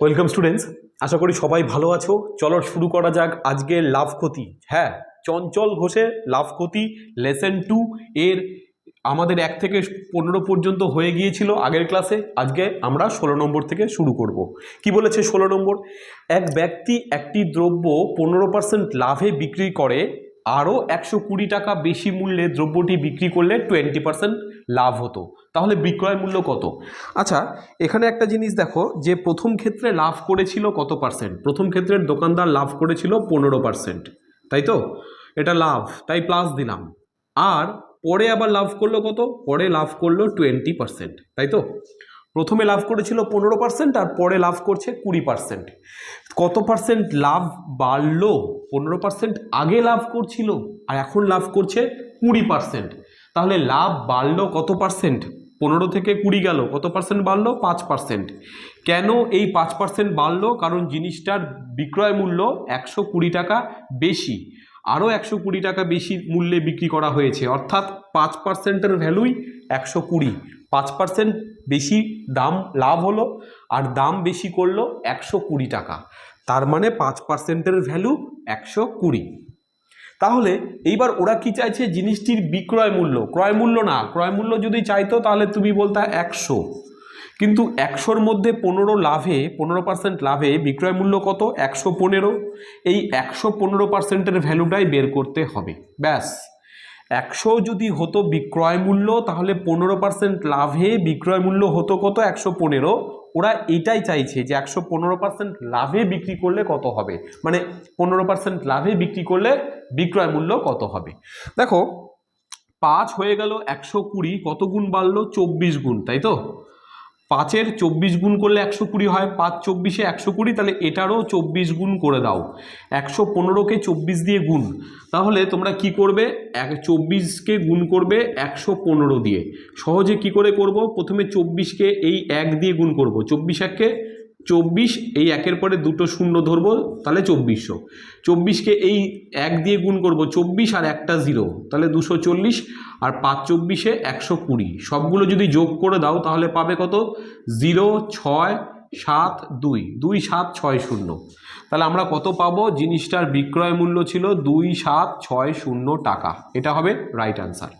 Welcome students আশা করি সবাই ভালো আছো। চলো শুরু করা যাক আজকে লাভ ক্ষতি। হ্যাঁ চঞ্চল ঘোষের লাভ ক্ষতি লেসন টু এর আমাদের এক থেকে পনেরো পর্যন্ত হয়ে গিয়েছিল আগের ক্লাসে আজকে আমরা ষোলো নম্বর থেকে শুরু করব। কি বলেছে ষোলো নম্বর? এক ব্যক্তি একটি দ্রব্য পনেরো পার্সেন্ট লাভে বিক্রি করে, আরও একশো কুড়ি টাকা বেশি মূল্যে দ্রব্যটি বিক্রি করলে টোয়েন্টি পার্সেন্ট লাভ হতো। তাহলে বিক্রয় মূল্য কত? আচ্ছা এখানে একটা জিনিস দেখো, যে প্রথম ক্ষেত্রে লাভ করেছিল কত পার্সেন্ট প্রথম ক্ষেত্রের দোকানদার লাভ করেছিল পনেরো পার্সেন্ট তাই তো? এটা লাভ, তাই প্লাস দিলাম। আর পরে আবার লাভ করল কত? পরে লাভ করল টোয়েন্টি পার্সেন্ট তাই তো? প্রথমে লাভ করেছিল পনেরো পার্সেন্ট আর পরে লাভ করছে কুড়ি পার্সেন্ট কত পার্সেন্ট লাভ বাড়লো? পনেরো পার্সেন্ট আগে লাভ করছিল, আর এখন লাভ করছে কুড়ি পার্সেন্ট তাহলে লাভ বাড়লো কত পার্সেন্ট? পনেরো থেকে কুড়ি গেল, কত পার্সেন্ট বাড়লো? পাঁচ পার্সেন্ট। কেন এই পাঁচ পার্সেন্ট বাড়লো? কারণ জিনিসটার বিক্রয় মূল্য একশো কুড়ি টাকা বেশি। আরও একশো কুড়ি টাকা বেশি মূল্যে বিক্রি করা হয়েছে। অর্থাৎ পাঁচ পার্সেন্টের ভ্যালুই একশো কুড়ি। পাঁচ পার্সেন্ট বেশি দাম লাভ হলো আর দাম বেশি করল একশো কুড়ি টাকা। তার মানে পাঁচ পার্সেন্টের ভ্যালু একশো কুড়ি। তাহলে এইবার ওরা কি চাইছে? জিনিসটির বিক্রয় মূল্য। ক্রয় মূল্য না, ক্রয় মূল্য যদি চাইতো তাহলে তুমি বলতা একশো। কিন্তু একশোর মধ্যে পনেরো লাভে, পনেরো পার্সেন্ট লাভে বিক্রয় মূল্য কত? একশো পনেরো। এই একশো পনেরো পার্সেন্টের ভ্যালুটাই বের করতে হবে। ব্যাস। একশো যদি হতো বিক্রয় মূল্য, তাহলে পনেরো পার্সেন্ট লাভে বিক্রয় মূল্য হতো কত? একশো পনেরো। ওরা এটাই চাইছে যে একশো পনেরো পার্সেন্ট লাভে বিক্রি করলে কত হবে? মানে পনেরো পার্সেন্ট লাভে বিক্রি করলে বিক্রয় মূল্য কত হবে? দেখো, পাঁচ হয়ে গেল একশো কুড়ি, কত গুণ বাড়লো? চব্বিশ গুণ, তাই তো? পাঁচের চব্বিশ গুণ করলে একশো কুড়ি হয়, পাঁচ চব্বিশে একশো কুড়ি, তাহলে এটারও চব্বিশ গুণ করে দাও। একশো পনেরোকে চব্বিশ দিয়ে গুণ। তাহলে তোমরা কি করবে? এক চব্বিশকে গুণ করবে একশো পনেরো দিয়ে। সহজে কি করে করব? প্রথমে চব্বিশকে এই এক দিয়ে গুণ করব। চব্বিশ এককে চব্বিশ, এই একের পরে দুটো শূন্য ধরবো, তাহলে চব্বিশশো। চব্বিশকে এই এক দিয়ে গুণ করব, চব্বিশ আর একটা জিরো, তাহলে দুশো চল্লিশ, আর পাঁচ চব্বিশে একশো কুড়ি। সবগুলো যদি যোগ করে দাও, তাহলে পাবে কত? জিরো, ছয়, সাত, দুই। দুই, সাত, ছয়, শূন্য। তাহলে আমরা কত পাবো? জিনিসটার বিক্রয় মূল্য ছিল দুই, সাত, ছয়, শূন্য টাকা। এটা হবে রাইট আনসার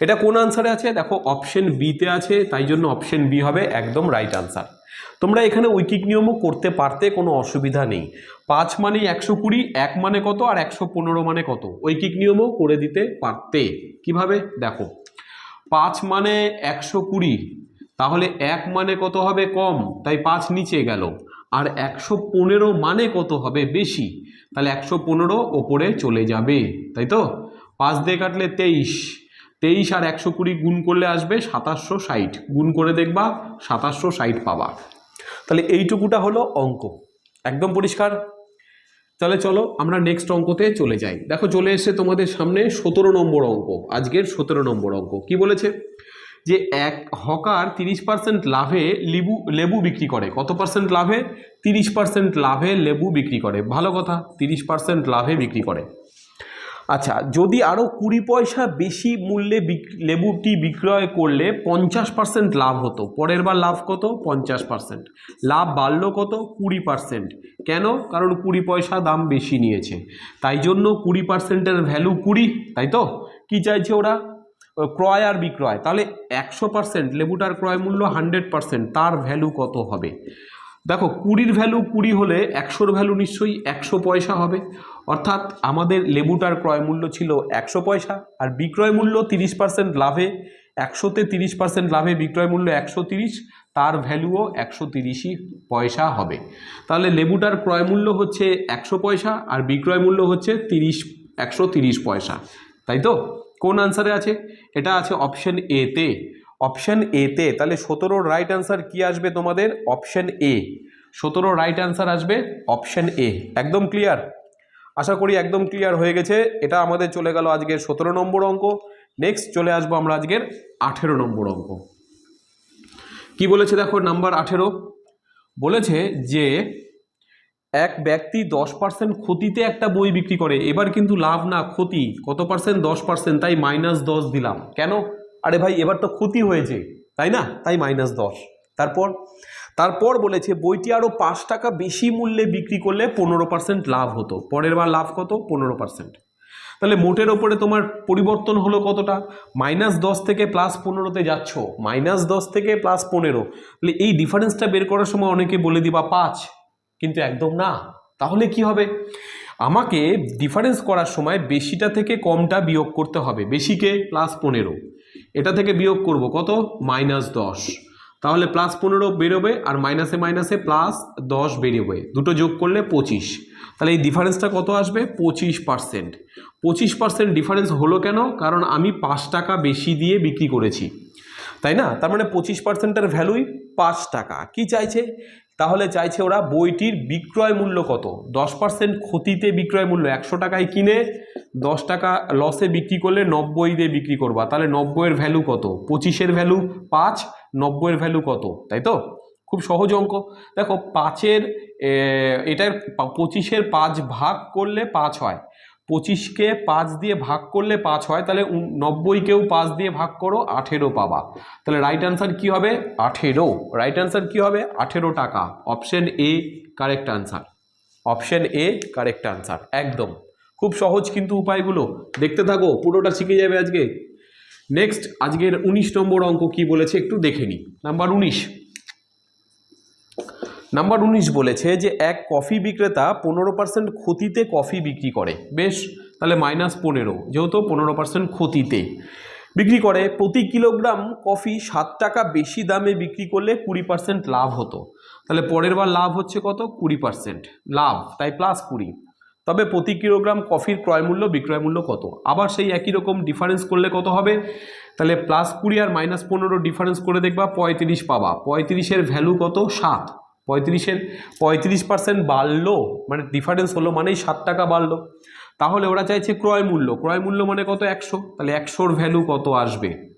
এটা কোন আনসারে আছে? দেখো অপশন বিতে আছে, তাই জন্য অপশন বি হবে একদম রাইট আনসার তোমরা এখানে ঐকিক নিয়মও করতে পারতে, কোনো অসুবিধা নেই। পাঁচ মানে একশো কুড়ি, এক মানে কত আর একশো পনেরো মানে কত? ঐকিক নিয়মও করে দিতে পারতে। কীভাবে? দেখো। পাঁচ মানে একশো কুড়ি, তাহলে এক মানে কত হবে কম? তাই পাঁচ নিচে গেল। আর একশো পনেরো মানে কত হবে বেশি? তাহলে একশো পনেরো ওপরে চলে যাবে, তাই তো? পাঁচ দিয়ে কাটলে তেইশ। তেইশ আর একশো কুড়ি গুণ করলে আসবে সাতাশশো ষাট। গুণ করে দেখবা সাতাশশো ষাট পাবা। তাহলে এইটুকুটা হলো অঙ্ক। একদম পরিষ্কার? তাহলে চলো আমরা নেক্সট অঙ্কতে চলে যাই। দেখো চলে এসে তোমাদের সামনে সতেরো নম্বর অঙ্ক, আজকের সতেরো নম্বর অঙ্ক। কি বলেছে? যে এক হকার তিরিশ পার্সেন্ট লাভে লেবু লেবু বিক্রি করে। কত পার্সেন্ট লাভে? তিরিশ পার্সেন্ট লাভে লেবু বিক্রি করে। ভালো কথা, তিরিশ পার্সেন্ট লাভে বিক্রি করে। আচ্ছা যদি আরও কুড়ি পয়সা বেশি মূল্যে লেবুটি বিক্রয় করলে পঞ্চাশ পার্সেন্ট লাভ হতো। পরের বার লাভ কত? পঞ্চাশ পার্সেন্ট লাভ বাড়লো কত? কুড়ি পার্সেন্ট কেন? কারণ কুড়ি পয়সা দাম বেশি নিয়েছে। তাই জন্য কুড়ি পার্সেন্টের ভ্যালু কুড়ি, তাই তো? কি চাইছে ওরা? ক্রয় আর বিক্রয়। তাহলে একশো পার্সেন্ট লেবুটার ক্রয় মূল্য হান্ড্রেড পার্সেন্ট তার ভ্যালু কত হবে? দেখো, কুড়ির ভ্যালু কুড়ি হলে একশোর ভ্যালু নিশ্চয়ই একশো পয়সা হবে। অর্থাৎ আমাদের লেবুটার ক্রয় মূল্য ছিল একশো পয়সা আর বিক্রয় মূল্য তিরিশ পার্সেন্ট লাভে, একশোতে তিরিশ পার্সেন্ট লাভে বিক্রয় মূল্য একশো তিরিশ, তার ভ্যালুও একশো তিরিশই পয়সা হবে। তাহলে লেবুটার ক্রয় মূল্য হচ্ছে একশো পয়সা আর বিক্রয় মূল্য হচ্ছে তিরিশ, একশো তিরিশ পয়সা। তাই তো? কোন আনসারে আছে? এটা আছে অপশন এতে অপশন এতে তাহলে সতেরোর রাইট আনসার কি আসবে তোমাদের? অপশন এ সতেরো রাইট আনসার আসবে অপশন এ একদম ক্লিয়ার আশা করি একদম ক্লিয়ার হয়ে গেছে। এটা আমাদের চলে গেল আজকের সতেরো নম্বর অঙ্ক। নেক্সট চলে আসব আমরা আজকের আঠেরো নম্বর অঙ্ক। কি বলেছে দেখো নাম্বার আঠেরো? বলেছে যে, এক ব্যক্তি দশ পার্সেন্ট ক্ষতিতে একটা বই বিক্রি করে। এবার কিন্তু লাভ না, ক্ষতি। কত পার্সেন্ট দশ পার্সেন্ট তাই মাইনাস দশ দিলাম। কেন? আরে ভাই, এবার তো ক্ষতি হয়েছে, তাই না? তাই মাইনাস দশ। তারপর তারপর বলেছে, বইটি আরও পাঁচ টাকা বেশি মূল্যে বিক্রি করলে পনেরো পার্সেন্ট লাভ হতো। পরের বার লাভ কত? পনেরো পার্সেন্ট তাহলে মোটের ওপরে তোমার পরিবর্তন হলো কতটা? মাইনাস দশ থেকে প্লাস পনেরোতে যাচ্ছ। মাইনাস দশ থেকে প্লাস পনেরো। তাহলে এই ডিফারেন্সটা বের করার সময় অনেকে বলে দিবা পাঁচ, কিন্তু একদম না। তাহলে কি হবে? আমাকে ডিফারেন্স করার সময় বেশিটা থেকে কমটা বিয়োগ করতে হবে। বেশিকে প্লাস পনেরো। এটা থেকে বিয়োগ করব কত? মাইনাস দশ। তাহলে প্লাস পনেরো বেরোবে আর মাইনাসে মাইনাসে প্লাস দশ বেরোবে। দুটো যোগ করলে পঁচিশ। তাহলে এই ডিফারেন্সটা কত আসবে? পঁচিশ পার্সেন্ট পঁচিশ পার্সেন্ট ডিফারেন্স হলো কেন? কারণ আমি পাঁচ টাকা বেশি দিয়ে বিক্রি করেছি। তাই না? তার মানে পঁচিশ পার্সেন্টের ভ্যালুই পাঁচ টাকা। কি চাইছে? তাহলে চাইছে ওরা বইটির বিক্রয় মূল্য কত? দশ পার্সেন্ট ক্ষতিতে বিক্রয় মূল্য, একশো টাকায় কিনে দশ টাকা লসে বিক্রি করলে নব্বই দিয়ে বিক্রি করবা। তাহলে নব্বইয়ের ভ্যালু কত? পঁচিশের ভ্যালু পাঁচ? নব্বইয়ের ভ্যালু কত? তাই তো? খুব সহজ অঙ্ক। দেখো, পাঁচের এটার পঁচিশের পাঁচ ভাগ করলে পাঁচ হয়। পঁচিশকে পাঁচ দিয়ে ভাগ করলে পাঁচ হয়, তাহলে নব্বইকেও পাঁচ দিয়ে ভাগ করো, আঠেরো পাবা। তাহলে রাইট আনসার কি হবে? আঠেরো। রাইট আনসার কি হবে? আঠেরো টাকা। Option A correct answer option A correct answer একদম। খুব সহজ কিন্তু উপায়গুলো। দেখতে থাকো, পুরোটা শিখে যাবে আজকে। নেক্সট আজকের উনিশ নম্বর অঙ্ক কি বলেছে একটু দেখে নিই। নাম্বার উনিশ। নাম্বার উনিশ বলেছে যে এক কফি বিক্রেতা পনেরো পার্সেন্ট ক্ষতিতে কফি বিক্রি করে। বেশ, তাহলে মাইনাস পনেরো, যেহেতু পনেরো পার্সেন্ট ক্ষতিতে। বিক্রি করে, প্রতি কিলোগ্রাম কফি সাত টাকা বেশি দামে বিক্রি করলে কুড়ি পার্সেন্ট লাভ হতো। তাহলে পরের বার লাভ হচ্ছে কত? কুড়ি পার্সেন্ট লাভ, তাই প্লাস কুড়ি। তবে প্রতি কিলোগ্রাম কফির ক্রয় মূল্য, বিক্রয় মূল্য কত? আবার সেই একই রকম ডিফারেন্স করলে কত হবে? তাহলে প্লাস কুড়ি আর মাইনাস পনেরো ডিফারেন্স করে দেখবা, পঁয়ত্রিশ পাবা। পঁয়ত্রিশের ভ্যালু কত? সাত। পঁয়ত্রিশের, পঁয়ত্রিশ পার্সেন্ট বাড়লো মানে ডিফারেন্স হলো মানেই সাত টাকা বাড়লো। তাহলে ওরা চাইছে ক্রয় মূল্য। ক্রয় মূল্য মানে কত? একশো। তাহলে একশোর ভ্যালু কত আসবে?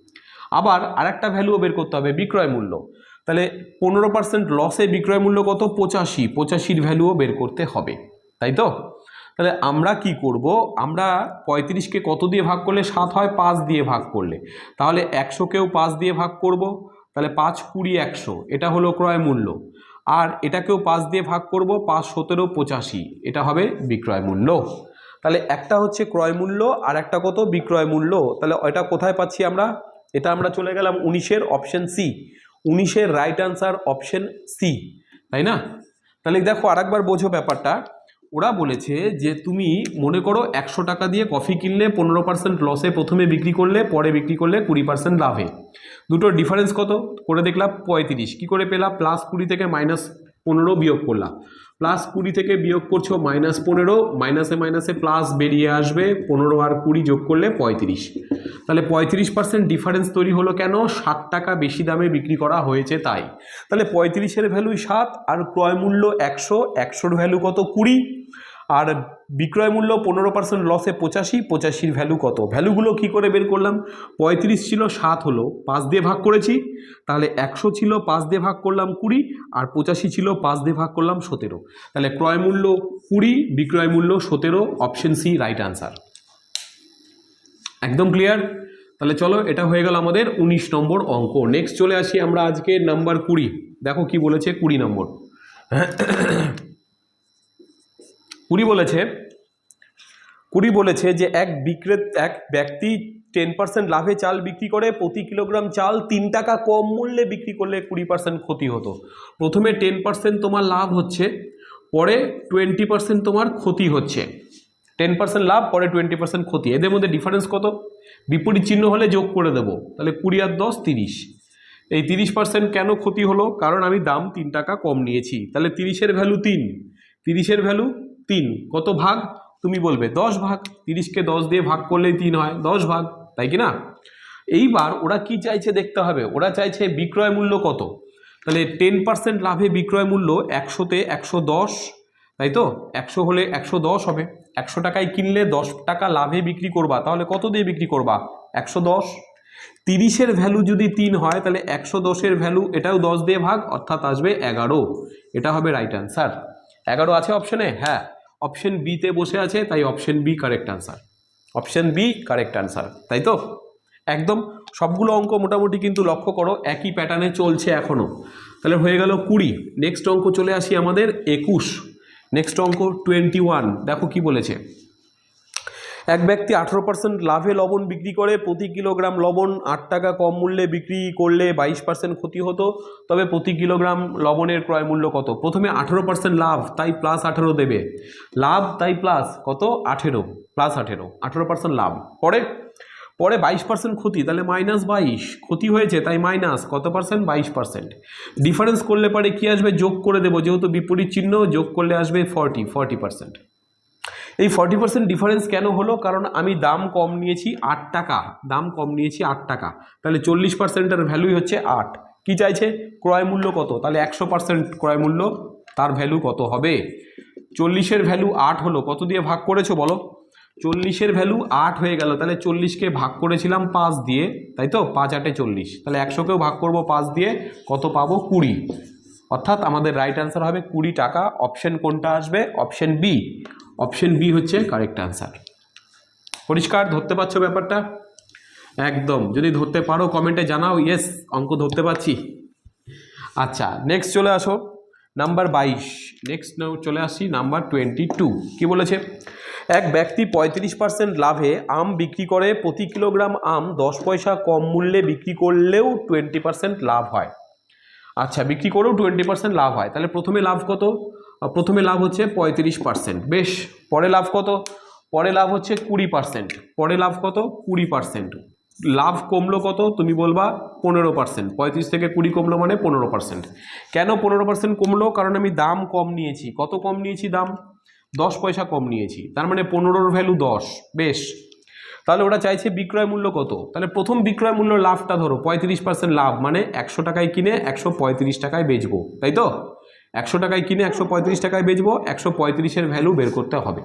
আবার আরেকটা ভ্যালুও বের করতে হবে, বিক্রয় মূল্য। তাহলে পনেরো পার্সেন্ট লসে বিক্রয় মূল্য কত? পঁচাশি। পঁচাশির ভ্যালুও বের করতে হবে। তাই তো? তাহলে আমরা কি করব? আমরা পঁয়ত্রিশকে কত দিয়ে ভাগ করলে? সাত হয়, পাঁচ দিয়ে ভাগ করলে। তাহলে একশোকেও পাঁচ দিয়ে ভাগ করব। তাহলে পাঁচ কুড়ি একশো। এটা হলো ক্রয় মূল্য। আর এটাকেও পাঁচ দিয়ে ভাগ করব, পাঁচ সতেরো পঁচাশি। এটা হবে বিক্রয় মূল্য। তাহলে একটা হচ্ছে ক্রয় মূল্য, আর একটা কত? বিক্রয় মূল্য। তাহলে এটা কোথায় পাচ্ছি আমরা? এটা আমরা চলে গেলাম উনিশের অপশন সি উনিশের রাইট আনসার অপশন সি তাই না? তাহলে দেখো আরেকবার বোঝো ব্যাপারটা। ওরা বলেছে যে তুমি মনে করো একশো টাকা দিয়ে কফি কিনলে পনেরো পার্সেন্ট লসে প্রথমে বিক্রি করলে, পরে বিক্রি করলে কুড়ি পার্সেন্ট লাভে দুটোর ডিফারেন্স কত? করে দেখলাম পঁয়ত্রিশ। কী করে পেলাম? প্লাস কুড়ি থেকে মাইনাস পনেরো বিয়োগ করলাম। প্লাস কুড়ি থেকে বিয়োগ করছ মাইনাস পনেরো মাইনাসে মাইনাসে প্লাস বেরিয়ে আসবে, পনেরো আর কুড়ি যোগ করলে পঁয়ত্রিশ। তাহলে পঁয়ত্রিশ পার্সেন্ট ডিফারেন্স তৈরি হলো কেন? ষাট টাকা বেশি দামে বিক্রি করা হয়েছে তাই। তাহলে পঁয়ত্রিশের ভ্যালুই সাত, আর ক্রয় মূল্য একশো, একশোর ভ্যালু কত? কুড়ি। আর বিক্রয় মূল্য পনেরো পার্সেন্ট লসে পঁচাশি, পঁচাশির ভ্যালু কত? ভ্যালুগুলো কি করে বের করলাম? পঁয়ত্রিশ ছিল সাত হলো, পাঁচ দিয়ে ভাগ করেছি, তাহলে একশো ছিল, পাঁচ দিয়ে ভাগ করলাম কুড়ি, আর পঁচাশি ছিল, পাঁচ দিয়ে ভাগ করলাম সতেরো। তাহলে ক্রয় মূল্য কুড়ি, বিক্রয় মূল্য সতেরো অপশন সি রাইট আনসার একদম ক্লিয়ার তাহলে চলো, এটা হয়ে গেল আমাদের উনিশ নম্বর অঙ্ক। নেক্সট চলে আসি আমরা আজকে নাম্বার কুড়ি। দেখো কি বলেছে কুড়ি নম্বর। কুড়ি বলেছে কুড়ি বলেছে যে এক বিক্রেত, এক ব্যক্তি টেন পার্সেন্ট লাভে চাল বিক্রি করে, প্রতি কিলোগ্রাম চাল তিন টাকা কম মূল্যে বিক্রি করলে কুড়ি পার্সেন্ট ক্ষতি হতো। প্রথমে টেন পার্সেন্ট তোমার লাভ হচ্ছে, পরে টোয়েন্টি পার্সেন্ট তোমার ক্ষতি হচ্ছে। টেন পার্সেন্ট লাভ, পরে টোয়েন্টি পার্সেন্ট ক্ষতি। এদের মধ্যে ডিফারেন্স কত? বিপরীত চিহ্ন হলে যোগ করে দেবো। তাহলে কুড়ি আর দশ, তিরিশ। এই তিরিশ পার্সেন্ট কেন ক্ষতি হলো? কারণ আমি দাম তিন টাকা কম নিয়েছি। তাহলে তিরিশের ভ্যালু তিন। তিরিশের ভ্যালু তিন। কত ভাগ? তুমি বলবে দশ ভাগ। তিরিশকে দশ দিয়ে ভাগ করলেই তিন হয়। দশ ভাগ। তাই কি না? এইবার ওরা কি চাইছে দেখতে হবে। ওরা চাইছে বিক্রয় মূল্য কত? তাহলে টেন পার্সেন্ট লাভে বিক্রয় মূল্য একশোতে একশো দশ। তাই তো? একশো হলে একশো দশ হবে। একশো টাকায় কিনলে দশ টাকা লাভে বিক্রি করবা। তাহলে কত দিয়ে বিক্রি করবা? একশো দশ। তিরিশের ভ্যালু যদি তিন হয়, তাহলে একশো দশের ভ্যালু এটাও দশ দিয়ে ভাগ, অর্থাৎ আসবে এগারো। এটা হবে রাইট অ্যান্সার এগারো আছে অপশনে হ্যাঁ। অপশন বিতে বসে আছে, তাই option B correct answer option B correct answer তাই তো? একদম সবগুলো অঙ্ক মোটামুটি কিন্তু লক্ষ্য করো, একই প্যাটার্নে চলছে এখনও তাহলে হয়ে গেল কুড়ি। নেক্সট অঙ্ক চলে আসি আমাদের একুশ। নেক্সট অঙ্ক টোয়েন্টি ওয়ান দেখো কি বলেছে। এক ব্যক্তি আঠেরো পার্সেন্ট লাভে লবণ বিক্রি করে, প্রতি কিলোগ্রাম লবণ আট টাকা কম মূল্যে বিক্রি করলে বাইশ পার্সেন্ট ক্ষতি হতো। তবে প্রতি কিলোগ্রাম লবণের ক্রয় মূল্য কত? প্রথমে আঠেরো পার্সেন্ট লাভ, তাই প্লাস আঠেরো দেবে। লাভ, তাই প্লাস কত? আঠেরো প্লাস আঠেরো আঠেরো পার্সেন্ট লাভ। পরে পরে বাইশ পার্সেন্ট ক্ষতি, তাহলে মাইনাস বাইশ, ক্ষতি হয়েছে, তাই মাইনাস কত পার্সেন্ট বাইশ পার্সেন্ট ডিফারেন্স করলে পরে কি আসবে? যোগ করে দেবো, যেহেতু বিপরীত চিহ্ন, যোগ করলে আসবে ফর্টি ফর্টি পার্সেন্ট এই ফর্টি পার্সেন্ট ডিফারেন্স কেন হলো? কারণ আমি দাম কম নিয়েছি আট টাকা। দাম কম নিয়েছি আট টাকা। তাহলে চল্লিশ পার্সেন্টের ভ্যালুই হচ্ছে আট। কি চাইছে? ক্রয় মূল্য কত? তাহলে একশো পার্সেন্ট ক্রয় মূল্য, তার ভ্যালু কত হবে? চল্লিশের ভ্যালু আট হলো। কত দিয়ে ভাগ করেছ বলো? চল্লিশের ভ্যালু আট হয়ে গেল। তাহলে চল্লিশকে ভাগ করেছিলাম পাঁচ দিয়ে, তাই তো? পাঁচ আটে চল্লিশ। তাহলে একশোকেও ভাগ করব পাঁচ দিয়ে, কত পাবো? কুড়ি। অর্থাৎ আমাদের রাইট অ্যান্সার হবে কুড়ি টাকা। অপশন কোনটা আসবে? অপশন বি অপশন বি হচ্ছে কারেক্ট অ্যান্সার পরিষ্কার, ধরতে পারছ ব্যাপারটা? একদম। যদি ধরতে পারো কমেন্টে জানাও। ইয়েস অঙ্ক ধরতে পারছি। আচ্ছা নেক্সট চলে আসো। নাম্বার বাইশ। নেক্সট চলে আসি। নাম্বার টোয়েন্টি টু কী বলেছে? এক ব্যক্তি পঁয়ত্রিশ পার্সেন্ট লাভে আম বিক্রি করে প্রতি কিলোগ্রাম আম দশ পয়সা কম মূল্যে বিক্রি করলেও টোয়েন্টি পার্সেন্ট লাভ হয়। আচ্ছা বিক্রি করেও টোয়েন্টি পার্সেন্ট লাভ হয়। তাহলে প্রথমে লাভ কত? প্রথমে লাভ হচ্ছে পঁয়ত্রিশ পার্সেন্ট বেশ, পরে লাভ কত? পরে লাভ হচ্ছে কুড়ি পার্সেন্ট পরে লাভ কত? কুড়ি পার্সেন্ট লাভ কমলো কত? তুমি বলবা পনেরো পার্সেন্ট পঁয়ত্রিশ থেকে কুড়ি কমলো মানে পনেরো পার্সেন্ট কেন পনেরো পার্সেন্ট কমলো? কারণ আমি দাম কম নিয়েছি। কত কম নিয়েছি দাম? দশ পয়সা কম নিয়েছি। তার মানে পনেরোর ভ্যালু দশ। বেশ। তাহলে ওরা চাইছে বিক্রয় মূল্য কত? তাহলে প্রথম বিক্রয় মূল্য লাভটা ধরো, পঁয়ত্রিশ পার্সেন্ট লাভ মানে একশো টাকায় কিনে একশো পঁয়ত্রিশ টাকায় বেচবো। তাই তো? একশো টাকায় কিনে একশো পঁয়ত্রিশ টাকায় বেচবো, একশো পঁয়ত্রিশের ভ্যালু বের করতে হবে।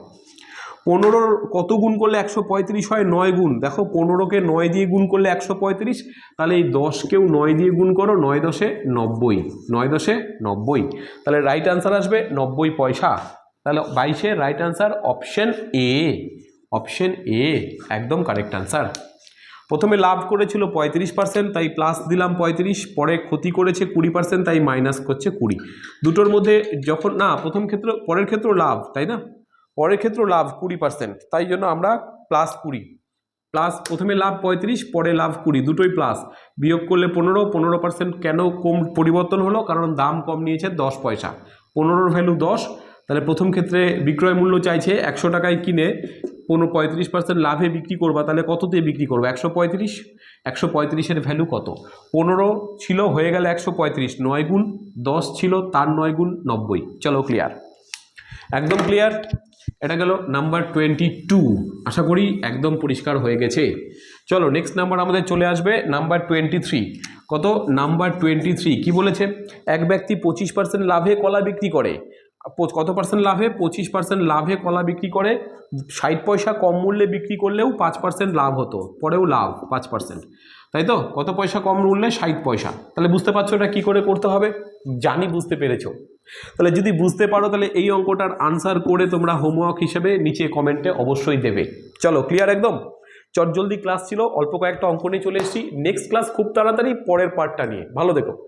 পনেরোর কত গুণ করলে একশো পঁয়ত্রিশ হয়? নয় গুণ। দেখো, পনেরোকে নয় দিয়ে গুণ করলে একশো পঁয়ত্রিশ, তাহলে এই দশকেও নয় দিয়ে গুণ করো, নয় দশে নব্বই। নয় দশে নব্বই। তাহলে রাইট আনসার আসবে নব্বই পয়সা। তাহলে বাইশে right answer option A option A একদম কারেক্ট আনসার প্রথমে লাভ করেছিল পঁয়ত্রিশ পার্সেন্ট তাই প্লাস দিলাম পঁয়ত্রিশ, পরে ক্ষতি করেছে কুড়ি পার্সেন্ট তাই মাইনাস করছে কুড়ি। দুটোর মধ্যে যখন, না, প্রথম ক্ষেত্র, পরের ক্ষেত্র লাভ, তাই না? পরের ক্ষেত্রেও লাভ কুড়ি পার্সেন্ট তাই জন্য আমরা প্লাস কুড়ি। প্লাস প্রথমে লাভ পঁয়ত্রিশ, পরে লাভ কুড়ি, দুটোই প্লাস বিয়োগ করলে পনেরো পনেরো পার্সেন্ট কেন কম পরিবর্তন হলো? কারণ দাম কম নিয়েছে দশ পয়সা। পনেরোর ভ্যালু দশ তাহলে প্রথম ক্ষেত্রে বিক্রয় মূল্য চাইছে একশো টাকায় কিনে পনেরো পঁয়ত্রিশ পার্সেন্ট লাভে বিক্রি করবা, তাহলে কততে বিক্রি করব? একশো পঁয়ত্রিশ? একশো পঁয়ত্রিশের ভ্যালু কত? পনেরো ছিল, হয়ে গেলে একশো পঁয়ত্রিশ, নয় গুণ দশ ছিল, তার নয় গুণ নব্বই। চলো ক্লিয়ার একদম ক্লিয়ার এটা গেল নাম্বার টোয়েন্টি টু আশা করি একদম পরিষ্কার হয়ে গেছে। চলো নেক্সট নাম্বার আমাদের চলে আসবে নাম্বার টোয়েন্টি থ্রি কত? নাম্বার টোয়েন্টি থ্রি কী বলেছে? এক ব্যক্তি পঁচিশ পার্সেন্ট লাভে কলা বিক্রি করে। কত পার্সেন্ট লাভে? পঁচিশ পার্সেন্ট লাভে কলা বিক্রি করে, ষাট পয়সা কম মূল্যে বিক্রি করলেও পাঁচ পার্সেন্ট লাভ হতো, পরেও লাভ পাঁচ পার্সেন্ট তাই তো? কত পয়সা কম মূল্যে? ষাট পয়সা। তাহলে বুঝতে পারছ এটা কী করে করতে হবে? জানি বুঝতে পেরেছ। তাহলে যদি বুঝতে পারো, তাহলে এই অঙ্কটার আনসার করে তোমরা হোমওয়ার্ক হিসেবে নিচে কমেন্টে অবশ্যই দেবে। চলো ক্লিয়ার একদম? চটজলদি ক্লাস ছিল, অল্প কয়েকটা অঙ্ক নিয়ে চলে এসেছি। নেক্সট ক্লাস খুব তাড়াতাড়ি, পরের পার্টটা নিয়ে। ভালো দেখো।